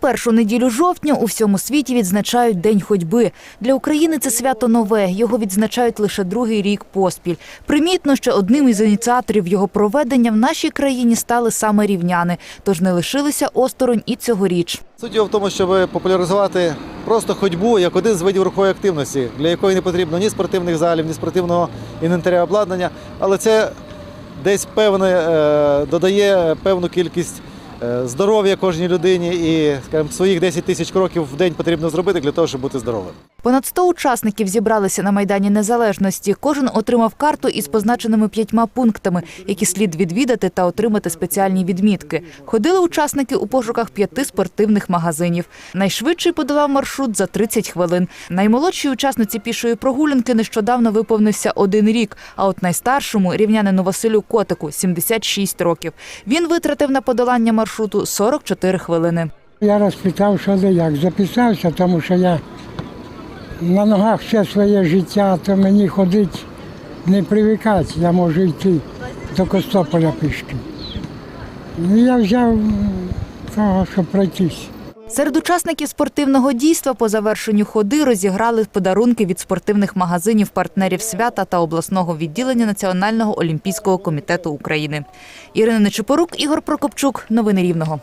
першу неділю жовтня у всьому світі відзначають День ходьби. Для України це свято нове. Його відзначають лише другий рік поспіль. Примітно, що одним із ініціаторів його проведення в нашій країні стали саме рівняни, тож не лишилися осторонь і цьогоріч. Суть в тому, щоб популяризувати просто ходьбу як один з видів рухової активності, для якої не потрібно ні спортивних залів, ні спортивного інвентаря обладнання, але це десь певне е, додає певну кількість здоров'я кожній людині і скажімо, своїх 10 тисяч кроків в день потрібно зробити для того, щоб бути здоровим. Понад 100 учасників зібралися на Майдані Незалежності. Кожен отримав карту із позначеними п'ятьма пунктами, які слід відвідати та отримати спеціальні відмітки. Ходили учасники у пошуках п'яти спортивних магазинів. Найшвидший подолав маршрут за 30 хвилин. Наймолодшій учасниці пішої прогулянки нещодавно виповнився один рік. А от найстаршому рівнянину Василю Котику 76 років. Він витратив на подолання маршруту 44 хвилини. Я розпитав, що де як. Записався, тому що я на ногах все своє життя, то мені ходити не привикати. Я можу йти до Костополя пішки. Я взяв того, щоб пройтись. Серед учасників спортивного дійства по завершенню ходи розіграли подарунки від спортивних магазинів партнерів свята та обласного відділення Національного олімпійського комітету України. Ірина Нечипорук, Ігор Прокопчук. Новини Рівного.